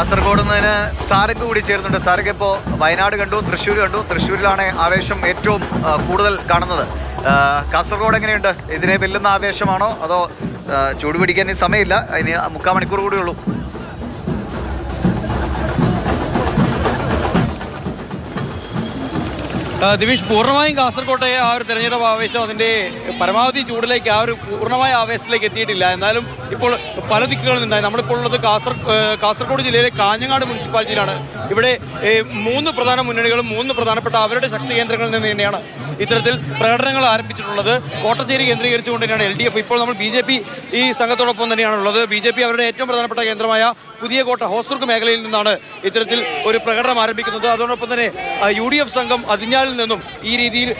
കാസർഗോഡ് നിന്ന് സാരക്ക് കൂടി ചേരുന്നുണ്ട്. സാരക്ക് ഇപ്പോൾ വയനാട് കണ്ടു തൃശ്ശൂർ കണ്ടു. തൃശ്ശൂരിലാണ് ആവേശം ഏറ്റവും കൂടുതൽ കാണുന്നത്. കാസർഗോഡ് എങ്ങനെയുണ്ട്? ഇതിനെ വെല്ലുന്ന ആവേശമാണോ? അതോ ചൂടുപിടിക്കാൻ ചൂട് പിടിക്കാൻ സമയമില്ല. ഇനി മുക്കാൽ മണിക്കൂർ കൂടി ദിവിഷ് പൂർണമായും കാസർകോട്ടെ ആ ഒരു തെരഞ്ഞെടുപ്പ് ആവേശം അതിന്റെ പരമാവധി ചൂടിലേക്ക് ആ ഒരു പൂർണമായ ആവേശത്തിലേക്ക് എത്തിയിട്ടില്ല. എന്നാലും ഇപ്പോൾ പല ദിക്കുകളിൽ നിന്നായി നമ്മളിപ്പോൾ ഉള്ളത് കാസർ കാസർഗോഡ് ജില്ലയിലെ കാഞ്ഞങ്ങാട് മുനിസിപ്പാലിറ്റിയിലാണ്. ഇവിടെ മൂന്ന് പ്രധാന മുന്നണികളും മൂന്ന് പ്രധാനപ്പെട്ട അവരുടെ ശക്തി കേന്ദ്രങ്ങളിൽ നിന്ന് തന്നെയാണ് ഇത്തരത്തിൽ പ്രകടനങ്ങൾ ആരംഭിച്ചിട്ടുള്ളത് കോട്ടശ്ശേരി കേന്ദ്രീകരിച്ചുകൊണ്ട് തന്നെയാണ് എൽ ഡി എഫ് ഇപ്പോൾ നമ്മൾ ബി ജെ പി ഈ സംഘത്തോടൊപ്പം തന്നെയാണ് ഉള്ളത് ബി ജെ പി അവരുടെ ഏറ്റവും പ്രധാനപ്പെട്ട കേന്ദ്രമായ പുതിയ കോട്ട ഹോസ്ദുർഗ് മേഖലയിൽ നിന്നാണ് ഇത്തരത്തിൽ ഒരു പ്രകടനം ആരംഭിക്കുന്നത്. അതോടൊപ്പം തന്നെ യു ഡി എഫ് സംഘം അതിഞ്ഞാലിൽ നിന്നും ഈ രീതിയിൽ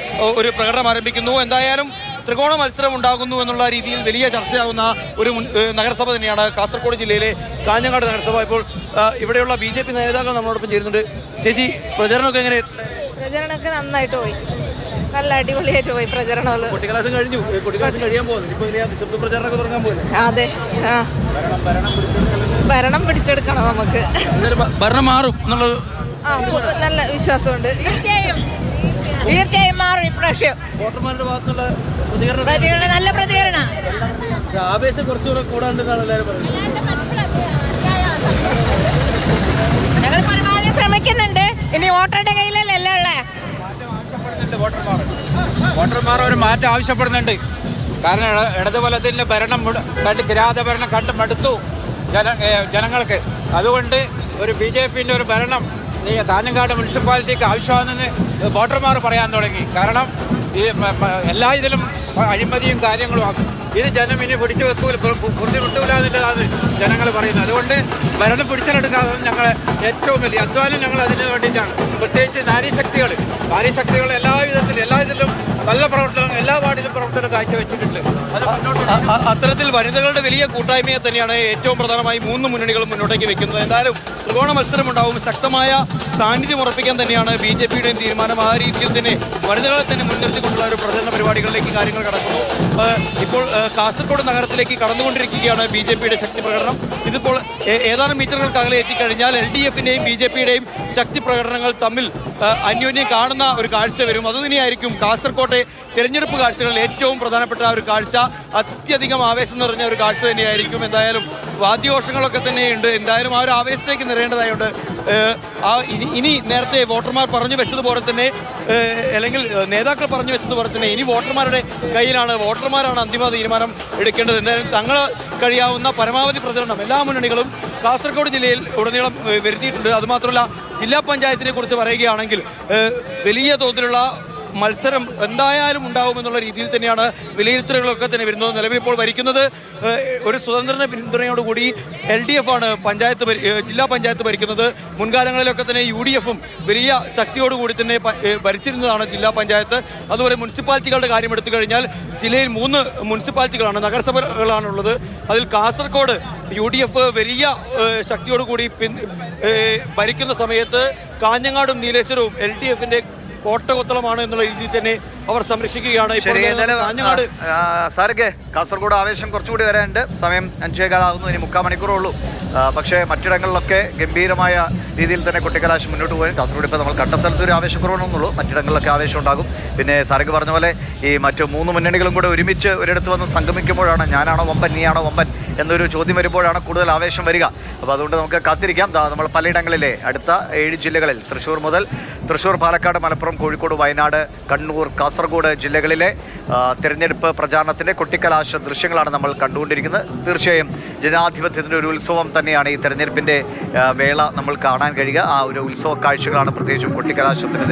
ഒരു പ്രകടനം ആരംഭിക്കുന്നു. എന്തായാലും ത്രികോണ മത്സരം ഉണ്ടാകുന്നു എന്നുള്ള രീതിയിൽ വലിയ ചർച്ചയാകുന്ന ഒരു നഗരസഭ തന്നെയാണ്. കാസർഗോഡ് ജില്ലയിലെ കാഞ്ഞങ്ങാട് നഗരസഭ. ഇപ്പോൾ ഇവിടെയുള്ള ബി ജെ പി നേതാക്കൾ നമ്മളോടൊപ്പം ചേരുന്നുണ്ട്. ചേച്ചി പ്രചരണമൊക്കെ എങ്ങനെ? പ്രചരണമൊക്കെ നന്നായിട്ട് പോയി. നല്ല അടിപൊളിയായിട്ട് പോയി പ്രചരണങ്ങൾ കുട്ടിക്കലാശം കഴിഞ്ഞു. ഏ, കുട്ടിക്കലാശം കഴിയാൻ പോകുന്നു. ഇപ്പോൾ ഇനി നിശബ്ദ പ്രചരണമൊക്കെ തുടങ്ങാൻ പോകുന്നു. അതെ ആ. ഭരണം പിടിച്ചെടുക്കണം നമുക്ക്. ഭരണം മാറും എന്നുള്ളത് നല്ല വിശ്വാസമുണ്ട്. തീർച്ചയായും. മാറും ഇപ്രാവശ്യം. വോട്ടർമാരുടെ പ്രതികരണം പ്രതികരണം നല്ല പ്രതികരണം. ആവേശം കുറച്ചുകൂടെ കൂടാണ്ടെന്നാണ് എല്ലാവരും പറയുന്നത് ഞങ്ങൾ പരമാവധി ശ്രമിക്കുന്നുണ്ട് ഇനി വോട്ടറുടെ കയ്യിലല്ലേ ഉള്ളേ വോട്ടർമാർ ഒരു മാറ്റം ആവശ്യപ്പെടുന്നുണ്ട്. കാരണം ഇട- ഇടതുബലത്തിന്റെ ഭരണം കണ്ട് കിരാത ഭരണം കണ്ട് മടുത്തു ജന ജനങ്ങൾക്ക്. അതുകൊണ്ട് ഒരു ബി ജെ പിന്റെ ഒരു ഭരണം കാഞ്ഞങ്ങാട് മുനിസിപ്പാലിറ്റിക്ക് ആവശ്യമാണെന്ന് വോട്ടർമാർ പറയാൻ തുടങ്ങി. കാരണം ഈ എല്ലാ ഇതിലും അഴിമതിയും കാര്യങ്ങളും. ഇത് ജനം ഇനി പിടിച്ചു വെക്കൂല കുറിച്ച് എന്നുള്ളതാണ് ജനങ്ങൾ പറയുന്നത്. അതുകൊണ്ട് ഭരണം പിടിച്ചെടുക്കാതെ ഞങ്ങൾ ഏറ്റവും വലിയ അധ്വാനം ഞങ്ങൾ അതിന് വേണ്ടിയിട്ടാണ്. പ്രത്യേകിച്ച് നാരീശക്തികൾ നാരീശക്തികൾ എല്ലാ വിധത്തിലും എല്ലാ ഇതിലും നല്ല പ്രവർത്തനം എല്ലാ വാർഡിലും പ്രവർത്തനം കാഴ്ചവെച്ചിട്ടുണ്ട്. അത്തരത്തിൽ വനിതകളുടെ വലിയ കൂട്ടായ്മയെ തന്നെയാണ് ഏറ്റവും പ്രധാനമായി മൂന്ന് മുന്നണികളും മുന്നോട്ടേക്ക് വെക്കുന്നത്. എന്തായാലും ത്രികോണ മത്സരം ഉണ്ടാവും ശക്തമായ സാന്നിധ്യം ഉറപ്പിക്കാൻ തന്നെയാണ് ബി ജെ പിയുടെയും തീരുമാനം. ആ രീതിയിൽ തന്നെ വനിതകളെ തന്നെ മുൻനിർത്തിക്കൊണ്ടുള്ള ഒരു പ്രചരണ പരിപാടികളിലേക്ക് കാര്യങ്ങൾ കടക്കുന്നു. ഇപ്പോൾ കാസർഗോഡ് നഗരത്തിലേക്ക് കടന്നുകൊണ്ടിരിക്കുകയാണ് ബി ജെ പിയുടെ ശക്തി പ്രകടനം. ഇതിപ്പോൾ ഏതാനും മീറ്ററുകൾക്ക് അകലെ എത്തിക്കഴിഞ്ഞാൽ എൽ ഡി എഫിന്റെയും ബി ജെ പിയുടെയും ശക്തി പ്രകടനങ്ങൾ തമ്മിൽ അന്യോന്യം കാണുന്ന ഒരു കാഴ്ച വരും. അതുതന്നെയായിരിക്കും കാസർകോട്ടെ തിരഞ്ഞെടുപ്പ് കാഴ്ചകളിൽ ഏറ്റവും പ്രധാനപ്പെട്ട ഒരു കാഴ്ച. അത്യധികം ആവേശം നിറഞ്ഞ ഒരു കാഴ്ച തന്നെയായിരിക്കും. എന്തായാലും വാദ്യഘോഷങ്ങളൊക്കെ തന്നെയുണ്ട്. എന്തായാലും ആ ഒരു ആവേശത്തേക്ക് നിറയേണ്ടതായുണ്ട്. ആ ഇനി ഇനി നേരത്തെ വോട്ടർമാർ പറഞ്ഞു വെച്ചതുപോലെ തന്നെ അല്ലെങ്കിൽ നേതാക്കൾ പറഞ്ഞു വെച്ചതുപോലെ തന്നെ ഇനി വോട്ടർമാരുടെ കയ്യിലാണ് വോട്ടർമാരാണ് അന്തിമ തീരുമാനം എടുക്കേണ്ടത്. എന്തായാലും തങ്ങൾ കഴിയാവുന്ന പരമാവധി പ്രചരണം എല്ലാ മുന്നണികളും കാസർഗോഡ് ജില്ലയിൽ ഉടനീളം വരുത്തിയിട്ടുണ്ട്. അതുമാത്രമല്ല ജില്ലാ പഞ്ചായത്തിനെ കുറിച്ച് പറയുകയാണെങ്കിൽ വലിയ തോതിലുള്ള മത്സരം എന്തായാലും ഉണ്ടാവുമെന്നുള്ള രീതിയിൽ തന്നെയാണ് വിലയിരുത്തലുകളൊക്കെ തന്നെ വരുന്നത്. നിലവിലിപ്പോൾ ഭരിക്കുന്നത് ഒരു സ്വതന്ത്ര പിന്തുണയോടുകൂടി എൽ ഡി എഫ് ആണ് പഞ്ചായത്ത് ജില്ലാ പഞ്ചായത്ത് ഭരിക്കുന്നത്. മുൻകാലങ്ങളിലൊക്കെ തന്നെ യു ഡി എഫും വലിയ ശക്തിയോടുകൂടി തന്നെ ഭരിച്ചിരുന്നതാണ് ജില്ലാ പഞ്ചായത്ത്. അതുപോലെ മുനിസിപ്പാലിറ്റികളുടെ കാര്യം എടുത്തു കഴിഞ്ഞാൽ ജില്ലയിൽ മൂന്ന് മുനിസിപ്പാലിറ്റികളാണ് നഗരസഭകളാണുള്ളത്. അതിൽ കാസർഗോഡ് യു ഡി എഫ് വലിയ ശക്തിയോടുകൂടി പിൻ ഭരിക്കുന്ന സമയത്ത് കാഞ്ഞങ്ങാടും നീലേശ്വരവും എൽ ഡി എഫിന്റെ കോട്ടകൊത്തളമാണ് എന്നുള്ള രീതിയിൽ തന്നെ അവർ സംരക്ഷിക്കുകയാണ്. കാഞ്ഞങ്ങാട് കാസർഗോഡ് ആവേശം കുറച്ചുകൂടി വരാനുണ്ട്. സമയം അഞ്ചേകാലാകുന്നു ഇനി മുക്കാൽ മണിക്കൂറേ ഉള്ളൂ പക്ഷേ മറ്റിടങ്ങളിലൊക്കെ ഗംഭീരമായ രീതിയിൽ തന്നെ കുട്ടിക്കലാശം മുന്നോട്ട് പോയി കാസർഗോഡ് ഇപ്പോൾ നമ്മൾ കണ്ട സ്ഥലത്ത് ഒരു കുറവാണെന്നുള്ളൂ മറ്റിടങ്ങളിലൊക്കെ ആവേശം ഉണ്ടാകും. പിന്നെ സാറേക്ക് പറഞ്ഞ പോലെ ഈ മറ്റു മൂന്ന് മുന്നണികളും കൂടെ ഒരുമിച്ച് ഒരിടത്ത് വന്ന് സംഗമിക്കുമ്പോഴാണ് ഞാനാണോ വമ്പൻ നീയാണോ വമ്പൻ എന്നൊരു ചോദ്യം വരുമ്പോഴാണ് കൂടുതൽ ആവേശം വരിക. അപ്പോൾ അതുകൊണ്ട് നമുക്ക് കാത്തിരിക്കാം. നമ്മൾ പലയിടങ്ങളിലെ അടുത്ത ഏഴ് ജില്ലകളിൽ തൃശ്ശൂർ മുതൽ തൃശ്ശൂർ പാലക്കാട് മലപ്പുറം കോഴിക്കോട് വയനാട് കണ്ണൂർ കാസർഗോഡ് ജില്ലകളിലെ തിരഞ്ഞെടുപ്പ് പ്രചാരണത്തിന്റെ കൊട്ടിക്കലാശ ദൃശ്യങ്ങളാണ് നമ്മൾ കണ്ടുകൊണ്ടിരിക്കുന്നത്. തീർച്ചയായും ജനാധിപത്യത്തിന്റെ ഒരു ഉത്സവം തന്നെയാണ് ഈ തെരഞ്ഞെടുപ്പിന്റെ വേള നമ്മൾ കാണാൻ കഴിയുക. ആ ഒരു ഉത്സവ കാഴ്ചകളാണ് പ്രത്യേകിച്ചും കൊട്ടിക്കലാശത്തിന്